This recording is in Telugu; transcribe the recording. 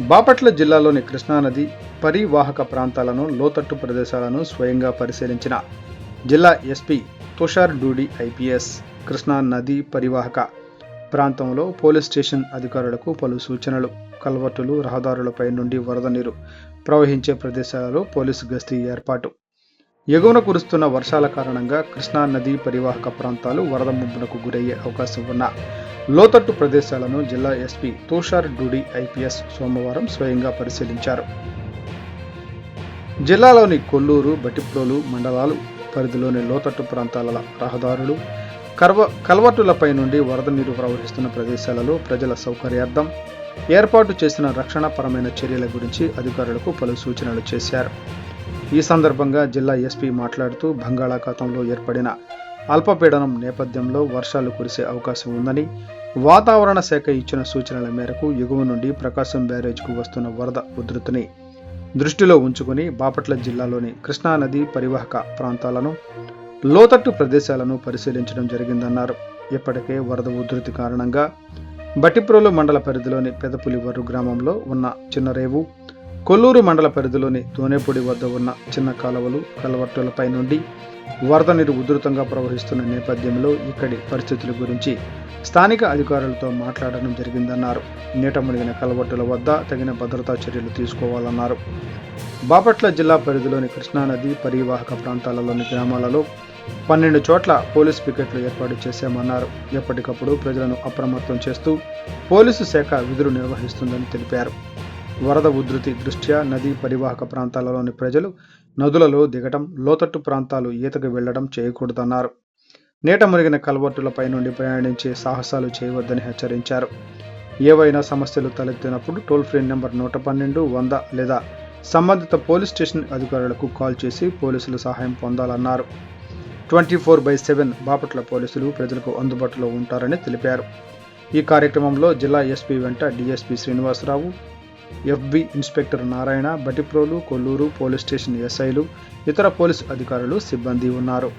బాపట్ల జిల్లాలోని కృష్ణానది పరివాహక ప్రాంతాలను లోతట్టు ప్రదేశాలను స్వయంగా పరిశీలించిన జిల్లా ఎస్పీ తుషార్ డూడి ఐపీఎస్ కృష్ణా నది పరివాహక ప్రాంతంలో పోలీస్ స్టేషన్ అధికారులకు పలు సూచనలు. కల్వర్టులు రహదారులపై నుండి వరద నీరు ప్రవహించే ప్రదేశాలలో పోలీసు గస్తీ ఏర్పాటు. ఎగువన కురుస్తున్న వర్షాల కారణంగా కృష్ణా నదీ పరివాహక ప్రాంతాలు వరద ముంపునకు గురయ్యే అవకాశం ఉన్న లోతట్టు ప్రదేశాలను జిల్లా ఎస్పీ తుషార్ డూడి ఐపీఎస్ సోమవారం స్వయంగా పరిశీలించారు. జిల్లాలోని కొల్లూరు బట్టిప్రోలు మండలాలు పరిధిలోని లోతట్టు ప్రాంతాల రహదారులు కర్వ కల్వర్టులపై నుండి వరద నీరు ప్రవహిస్తున్న ప్రదేశాలలో ప్రజల సౌకర్యార్థం ఏర్పాటు చేసిన రక్షణపరమైన చర్యల గురించి అధికారులకు పలు సూచనలు చేశారు. ఈ సందర్భంగా జిల్లా ఎస్పీ మాట్లాడుతూ బంగాళాఖాతంలో ఏర్పడిన అల్పపీడనం నేపథ్యంలో వర్షాలు కురిసే అవకాశం ఉందని వాతావరణ శాఖ ఇచ్చిన సూచనల మేరకు ఎగువ నుండి ప్రకాశం బ్యారేజ్కు వస్తున్న వరద ఉధృతిని దృష్టిలో ఉంచుకుని బాపట్ల జిల్లాలోని కృష్ణానది పరివాహక ప్రాంతాలను లోతట్టు ప్రదేశాలను పరిశీలించడం జరిగిందన్నారు. ఇప్పటికే వరద ఉధృతి కారణంగా బట్టిప్రోలు మండల పరిధిలోని పెదపులివర్రు గ్రామంలో ఉన్న చిన్నరేవు కొల్లూరు మండల పరిధిలోని దోనేపొడి వద్ద ఉన్న చిన్న కాలువలు కలవట్టులపై నుండి వరద నీరు ఉధృతంగా ప్రవహిస్తున్న నేపథ్యంలో ఇక్కడి పరిస్థితుల గురించి స్థానిక అధికారులతో మాట్లాడడం జరిగిందన్నారు. నీట మునిగిన కలవట్టుల వద్ద తగిన భద్రతా చర్యలు తీసుకోవాలన్నారు. బాపట్ల జిల్లా పరిధిలోని కృష్ణానది పరివాహక ప్రాంతాలలోని గ్రామాలలో పన్నెండు చోట్ల పోలీస్ పికెట్లు ఏర్పాటు చేశామన్నారు. ఎప్పటికప్పుడు ప్రజలను అప్రమత్తం చేస్తూ పోలీసు శాఖ విధులు నిర్వహిస్తుందని తెలిపారు. వరద ఉధృతి దృష్ట్యా నదీ పరివాహక ప్రాంతాలలోని ప్రజలు నదులలో దిగటం లోతట్టు ప్రాంతాలు ఈతకు వెళ్ళడం చేయకూడదన్నారు. నీట మురిగిన కల్వర్టులపై నుండి ప్రయాణించే సాహసాలు చేయవద్దని హెచ్చరించారు. ఏవైనా సమస్యలు తలెత్తినప్పుడు టోల్ ఫ్రీ నెంబర్ నూట పన్నెండు వంద లేదా సంబంధిత పోలీస్ స్టేషన్ అధికారులకు కాల్ చేసి పోలీసుల సహాయం పొందాలన్నారు. Twenty four by seven Bapatla పోలీసులు ప్రజలకు అందుబాటులో ఉంటారని తెలిపారు. ఈ కార్యక్రమంలో జిల్లా ఎస్పీ వెంట DSP Srinivasa Rao FB inspector Narayana Bhattiprolu Kolluru police station ఎస్ఐలు ఇతర పోలీస్ అధికారులు సిబ్బంది ఉన్నారు.